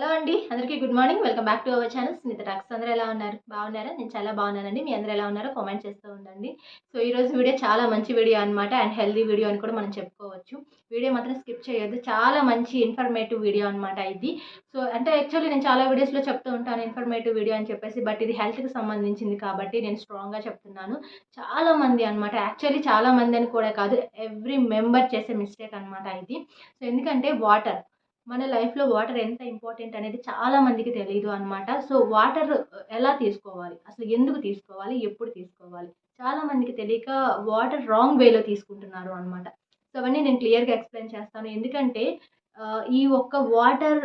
Hello అండి అందరికీ good morning. Welcome back to our channel. Smitha talks. అందరూ ఎలా ఉన్నారు? బాగున్నారా? నేను చాలా బాగున్నానండి. మీ అందరూ ఎలా ఉన్నారో కామెంట్ చేస్తూ ఉండండి. సో ఈరోజు వీడియో చాలా మంచి వీడియో అనమాట అండ్ హెల్దీ వీడియో అని కూడా మనం చెప్పుకోవచ్చు. వీడియో మాత్రం స్కిప్ చేయొద్దు. చాలా మంచి ఇన్ఫర్మేటివ్ వీడియో అనమాట ఇది. సో అంటే యాక్చువల్లీ నేను చాలా వీడియోస్లో చెప్తూ ఉంటాను ఇన్ఫర్మేటివ్ వీడియో అని చెప్పేసి బట్ ఇది హెల్త్కి సంబంధించింది కాబట్టి నేను స్ట్రాంగ్గా చెప్తున్నాను. చాలా మంది అనమాట యాక్చువల్లీ చాలా మంది అని కూడా కాదు ఎవ్రీ మెంబర్ చేసే మిస్టేక్ అనమాట ఇది. సో ఎందుకంటే వాటర్ మన లైఫ్లో వాటర్ ఎంత ఇంపార్టెంట్ అనేది చాలా మందికి తెలియదు అనమాట సో వాటర్ ఎలా తీసుకోవాలి? అసలు ఎందుకు తీసుకోవాలి? ఎప్పుడు తీసుకోవాలి? చాలా మందికి తెలియక వాటర్ రాంగ్ వేలో తీసుకుంటున్నారు అనమాట సో అవన్నీ నేను క్లియర్గా ఎక్స్ప్లెయిన్ చేస్తాను. ఎందుకంటే ఈ ఒక్క వాటర్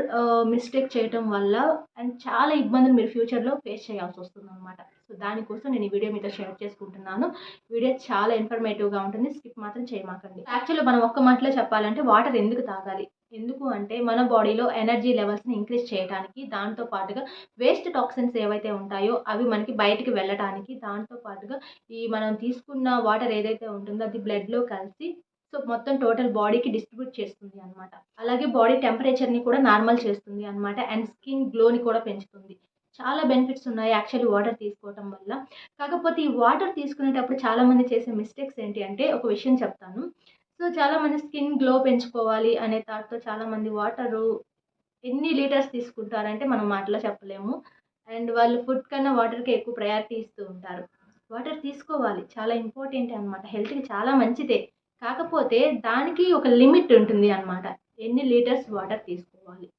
మిస్టేక్ చేయటం వల్ల అండ్ చాలా ఇబ్బందులు మీరు ఫ్యూచర్లో ఫేస్ చేయాల్సి వస్తుంది అనమాట సో దానికోసం నేను ఈ వీడియో మీతో షేర్ చేసుకుంటున్నాను. వీడియో చాలా ఇన్ఫర్మేటివ్గా ఉంటుంది. స్కిప్ మాత్రం చేయమాకండి. యాక్చువల్లీ మనం ఒక్క మాటలో చెప్పాలంటే వాటర్ ఎందుకు తాగాలి? ఎందుకు అంటే మన బాడీలో ఎనర్జీ లెవెల్స్ని ఇంక్రీజ్ చేయడానికి దాంతో పాటుగా వేస్ట్ టాక్సిన్స్ ఏవైతే ఉంటాయో అవి మనకి బయటికి వెళ్ళటానికి దాంతో పాటుగా ఈ మనం తీసుకున్న వాటర్ ఏదైతే ఉంటుందో అది బ్లడ్లో కలిసి సో మొత్తం టోటల్ బాడీకి డిస్ట్రిబ్యూట్ చేస్తుంది అనమాట అలాగే బాడీ టెంపరేచర్ని కూడా నార్మల్ చేస్తుంది అనమాట అండ్ స్కిన్ గ్లోని కూడా పెంచుతుంది. చాలా బెనిఫిట్స్ ఉన్నాయి యాక్చువల్లీ వాటర్ తీసుకోవటం వల్ల. కాకపోతే ఈ వాటర్ తీసుకునేటప్పుడు చాలామంది చేసే మిస్టేక్స్ ఏంటి అంటే ఒక విషయం చెప్తాను. సో చాలామంది స్కిన్ గ్లో పెంచుకోవాలి అనే థాట్తో చాలామంది వాటరు ఎన్ని లీటర్స్ తీసుకుంటారంటే మనం మాటలో చెప్పలేము. అండ్ వాళ్ళు ఫుడ్ కన్నా వాటర్కి ఎక్కువ ప్రయారిటీ ఇస్తూ ఉంటారు. వాటర్ తీసుకోవాలి చాలా ఇంపార్టెంట్ అనమాట హెల్త్కి చాలా మంచిదే. కాకపోతే దానికి ఒక లిమిట్ ఉంటుంది అనమాట ఎన్ని లీటర్స్ వాటర్ తీసుకోవాలి?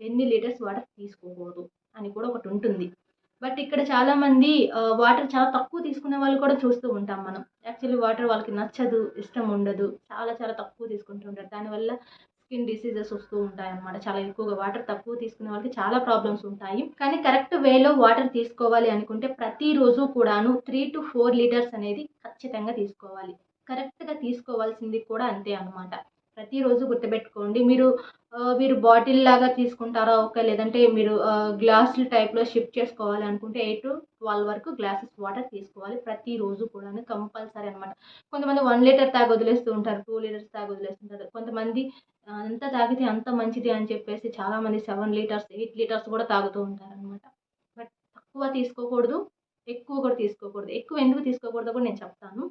ఎన్ని లీటర్స్ వాటర్ తీసుకోకూడదు? అని కూడా ఒకటి ఉంటుంది. బట్ ఇక్కడ చాలామంది వాటర్ చాలా తక్కువ తీసుకునే వాళ్ళు కూడా చూస్తూ ఉంటాం మనం. యాక్చువల్లీ వాటర్ వాళ్ళకి నచ్చదు ఇష్టం ఉండదు. చాలా చాలా తక్కువ తీసుకుంటూ ఉంటారు. దానివల్ల స్కిన్ డిసీజెస్ వస్తూ ఉంటాయి అన్నమాట చాలా ఎక్కువగా వాటర్ తక్కువ తీసుకునే వాళ్ళకి చాలా ప్రాబ్లమ్స్ ఉంటాయి. కానీ కరెక్ట్ వేలో వాటర్ తీసుకోవాలి అనుకుంటే ప్రతిరోజు కూడాను త్రీ టు ఫోర్ లీటర్స్ అనేది ఖచ్చితంగా తీసుకోవాలి. కరెక్ట్గా తీసుకోవాల్సింది కూడా అంతే అనమాట ప్రతిరోజు గుర్తుపెట్టుకోండి. మీరు మీరు బాటిల్ లాగా తీసుకుంటారా? ఓకే లేదంటే మీరు గ్లాసుల టైప్లో షిఫ్ట్ చేసుకోవాలి అనుకుంటే ఎయిట్ టు ట్వెల్వ్ వరకు గ్లాసెస్ వాటర్ తీసుకోవాలి. ప్రతిరోజు కూడా కంపల్సరీ అనమాట కొంతమంది వన్ లీటర్ తాగి వదిలేస్తూ ఉంటారు టూ లీటర్స్ తాగి వదిలేస్తుంటారు. కొంతమంది అంత ఎంత తాగితే అంత మంచిది అని చెప్పేసి చాలామంది సెవెన్ లీటర్స్ ఎయిట్ లీటర్స్ కూడా తాగుతూ ఉంటారు అనమాట బట్ తక్కువ తీసుకోకూడదు ఎక్కువ కూడా తీసుకోకూడదు. ఎక్కువ ఎందుకు తీసుకోకూడదు కూడా నేను చెప్తాను.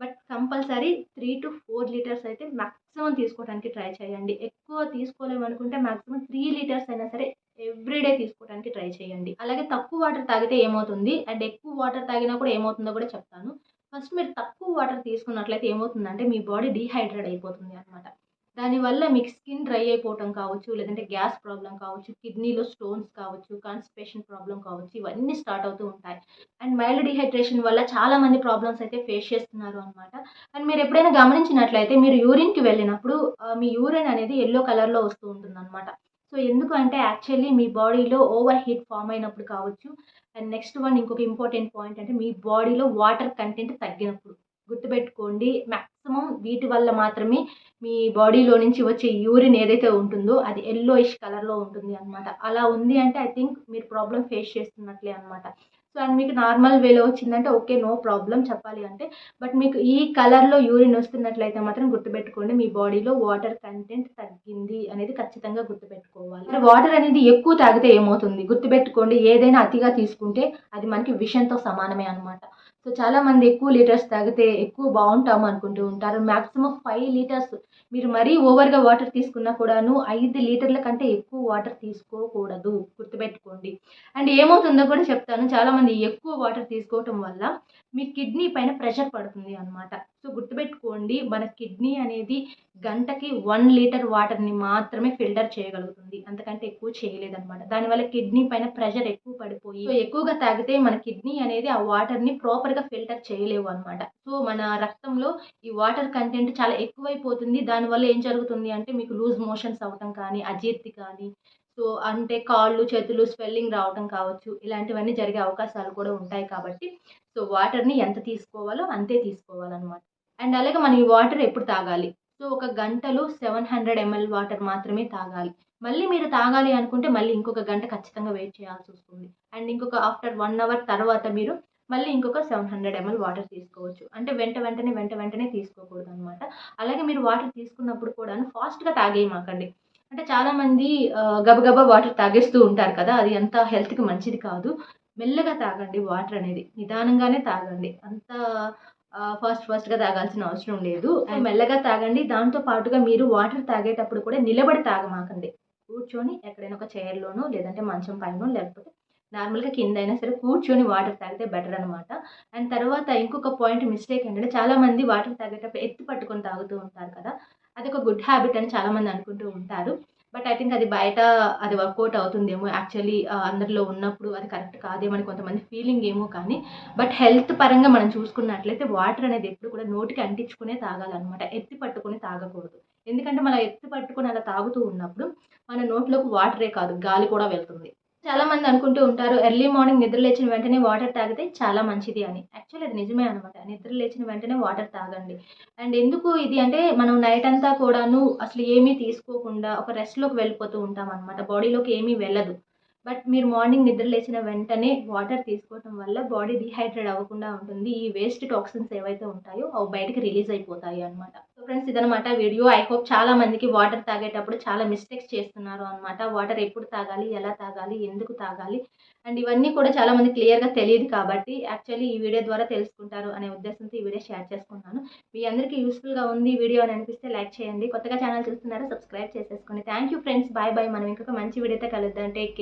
But compulsory three to four litres అయితే మ్యాక్సిమం తీసుకోవడానికి ట్రై చేయండి. ఎక్కువ తీసుకోలేము అనుకుంటే మ్యాక్సిమం త్రీ లీటర్స్ అయినా సరే ఎవ్రీడే తీసుకోవడానికి ట్రై చేయండి. అలాగే తక్కువ వాటర్ తాగితే ఏమవుతుంది? అండ్ ఎక్కువ వాటర్ తాగినా కూడా ఏమవుతుందో కూడా చెప్తాను. ఫస్ట్ మీరు తక్కువ వాటర్ తీసుకున్నట్లయితే ఏమవుతుందంటే మీ బాడీ డీహైడ్రేట్ అయిపోతుంది అనమాట దానివల్ల మీకు స్కిన్ డ్రై అయిపోవటం కావచ్చు లేదంటే గ్యాస్ ప్రాబ్లం కావచ్చు కిడ్నీలో స్టోన్స్ కావచ్చు కాన్స్టిపేషన్ ప్రాబ్లం కావచ్చు ఇవన్నీ స్టార్ట్ అవుతూ ఉంటాయి. అండ్ మైల్డ్ డిహైడ్రేషన్ వల్ల చాలా మంది ప్రాబ్లమ్స్ అయితే ఫేస్ చేస్తున్నారు అనమాట అండ్ మీరు ఎప్పుడైనా గమనించినట్లయితే మీరు యూరిన్కి వెళ్ళినప్పుడు మీ యూరిన్ అనేది ఎల్లో కలర్లో వస్తూ ఉంటుంది అనమాట సో ఎందుకు అంటే యాక్చువల్లీ మీ బాడీలో ఓవర్ హీట్ ఫామ్ అయినప్పుడు కావచ్చు. అండ్ నెక్స్ట్ వన్ ఇంకొక ఇంపార్టెంట్ పాయింట్ అంటే మీ బాడీలో వాటర్ కంటెంట్ తగ్గినప్పుడు. గుర్తుపెట్టుకోండి. మ్యాక్సిమం వీటి వల్ల మాత్రమే మీ బాడీలో నుంచి వచ్చే యూరిన్ ఏదైతే ఉంటుందో అది ఎల్లోయిష్ కలర్లో ఉంటుంది అనమాట అలా ఉంది అంటే ఐ థింక్ మీరు ప్రాబ్లం ఫేస్ చేస్తున్నట్లే అనమాట సో అండ్ మీకు నార్మల్ వేలో వచ్చిందంటే ఓకే నో ప్రాబ్లం చెప్పాలి అంటే. బట్ మీకు ఈ కలర్లో యూరిన్ వస్తున్నట్లయితే మాత్రం గుర్తుపెట్టుకోండి మీ బాడీలో వాటర్ కంటెంట్ తగ్గింది అనేది ఖచ్చితంగా గుర్తుపెట్టుకోవాలి. మరి వాటర్ అనేది ఎక్కువ తాగితే ఏమవుతుంది? గుర్తుపెట్టుకోండి ఏదైనా అతిగా తీసుకుంటే అది మనకి విషంతో సమానమే అనమాట సో చాలా మంది ఎక్కువ లీటర్స్ తాగితే ఎక్కువ బాగుంటాము అనుకుంటూ ఉంటారు. మ్యాక్సిమం ఫైవ్ లీటర్స్ మీరు మరీ ఓవర్గా వాటర్ తీసుకున్నా కూడాను ఐదు లీటర్ల కంటే ఎక్కువ వాటర్ తీసుకోకూడదు. గుర్తుపెట్టుకోండి. అండ్ ఏమవుతుందో కూడా చెప్తాను. చాలామంది ఎక్కువ వాటర్ తీసుకోవటం వల్ల మీ కిడ్నీ పైన ప్రెషర్ పడుతుంది అనమాట సో గుర్తుపెట్టుకోండి మన కిడ్నీ అనేది గంటకి వన్ లీటర్ వాటర్ని మాత్రమే ఫిల్టర్ చేయగలుగుతుంది. అంతకంటే ఎక్కువ చేయలేదన్నమాట. దానివల్ల కిడ్నీ పైన ప్రెషర్ ఎక్కువ పడిపోయి సో ఎక్కువగా తాగితే మన కిడ్నీ అనేది ఆ వాటర్ని ప్రాపర్ ప్రాపర్గా ఫిల్టర్ చేయలేవు అనమాట సో మన రక్తంలో ఈ వాటర్ కంటెంట్ చాలా ఎక్కువైపోతుంది. దానివల్ల ఏం జరుగుతుంది అంటే మీకు లూజ్ మోషన్స్ అవ్వటం కానీ అజీర్తి కానీ సో అంటే కాళ్ళు చేతులు స్వెల్లింగ్ రావటం కావచ్చు. ఇలాంటివన్నీ జరిగే అవకాశాలు కూడా ఉంటాయి కాబట్టి సో వాటర్ని ఎంత తీసుకోవాలో అంతే తీసుకోవాలన్నమాట. అండ్ అలాగే మనం ఈ వాటర్ ఎప్పుడు తాగాలి? సో ఒక గంటలో సెవెన్ హండ్రెడ్ ఎంఎల్ వాటర్ మాత్రమే తాగాలి. మళ్ళీ మీరు తాగాలి అనుకుంటే మళ్ళీ ఇంకొక గంట ఖచ్చితంగా వెయిట్ చేయాల్సి వస్తుంది. అండ్ ఇంకొక ఆఫ్టర్ వన్ అవర్ తర్వాత మీరు మళ్ళీ ఇంకొక సెవెన్ హండ్రెడ్ ఎంఎల్ వాటర్ తీసుకోవచ్చు అంటే వెంట వెంటనే వెంట వెంటనే తీసుకోకూడదు అనమాట అలాగే మీరు వాటర్ తీసుకున్నప్పుడు కూడా ఫాస్ట్గా తాగేయమాకండి అంటే చాలామంది గబగబా వాటర్ తాగేస్తూ ఉంటారు కదా! అది అంత హెల్త్‌కి మంచిది కాదు. మెల్లగా తాగండి వాటర్ అనేది. నిదానంగానే తాగండి. అంత ఫాస్ట్ ఫాస్ట్‌గా తాగాల్సిన అవసరం లేదు. అండ్ మెల్లగా తాగండి. దాంతో పాటుగా మీరు వాటర్ తాగేటప్పుడు కూడా నిలబడి తాగమాకండి. కూర్చొని ఎక్కడైనా ఒక చైర్‌లోనో లేదంటే మంచం పైనో లేకపోతే నార్మల్‌గా కింద అయినా సరే కూర్చొని వాటర్ తాగితే బెటర్ అనమాట. అండ్ తర్వాత ఇంకొక పాయింట్ మిస్టేక్ ఏంటంటే చాలామంది వాటర్ తాగేటప్పుడు ఎత్తి పట్టుకొని తాగుతూ ఉంటారు కదా! అదొక గుడ్ హ్యాబిట్ అని చాలామంది అనుకుంటూ ఉంటారు. బట్ ఐ థింక్ అది బయట అది వర్కౌట్ అవుతుందేమో యాక్చువల్లీ అందరిలో ఉన్నప్పుడు అది కరెక్ట్ కాదేమో కొంతమంది ఫీలింగ్ ఏమో కానీ బట్ హెల్త్ పరంగా మనం చూసుకున్నట్లయితే వాటర్ అనేది ఎప్పుడు కూడా నోటికి అంటించుకునే తాగాలన్నమాట ఎత్తి పట్టుకొని తాగకూడదు. ఎందుకంటే మనం ఎత్తి పట్టుకొని అలా తాగుతూ ఉన్నప్పుడు మన నోట్లోకి వాటరే కాదు గాలి కూడా వెళ్తుంది. చాలామంది అనుకుంటూ ఉంటారు ఎర్లీ మార్నింగ్ నిద్ర లేచిన వెంటనే వాటర్ తాగితే చాలా మంచిది అని. యాక్చువల్లీ అది నిజమే అనమాట. నిద్ర లేచిన వెంటనే వాటర్ తాగండి. అండ్ ఎందుకు ఇది అంటే మనం నైట్ అంతా కూడాను అసలు ఏమీ తీసుకోకుండా ఒక రెస్ట్‌లోకి వెళ్ళిపోతూ ఉంటాం అనమాట బాడీలోకి ఏమీ వెళ్ళదు. బట్ మీరు మార్నింగ్ నిద్ర లేచిన వెంటనే వాటర్ తీసుకోవటం వల్ల బాడీ డిహైడ్రేట్ అవ్వకుండా ఉంటుంది. ఈ వేస్ట్ టాక్సిన్స్ ఏవైతే ఉంటాయో అవి బయటకి రిలీజ్ అయిపోతాయి అనమాట. సో ఫ్రెండ్స్ ఇదనమాట వీడియో. ఐ హోప్ చాలా మందికి వాటర్ తాగేటప్పుడు చాలా మిస్టేక్స్ చేస్తున్నారు అనమాట. వాటర్ ఎప్పుడు తాగాలి? ఎలా తాగాలి? ఎందుకు తాగాలి? అండ్ ఇవన్నీ కూడా చాలా మంది క్లియర్‌గా తెలియదు కాబట్టి యాక్చువల్లీ ఈ వీడియో ద్వారా తెలుసుకుంటారు అనే ఉద్దేశంతో ఈ వీడియో షేర్ చేసుకున్నాను. మీ అందరికీ యూస్ఫుల్గా ఉంది వీడియో అని అనిపిస్తే లైక్ చేయండి. కొత్తగా ఛానల్ చూస్తున్నారా సబ్స్క్రైబ్ చేసేసుకోండి. Thank you friends. Bye bye. మనం ఇంకొక మంచి వీడియోతో కలుద్దాం. Take care.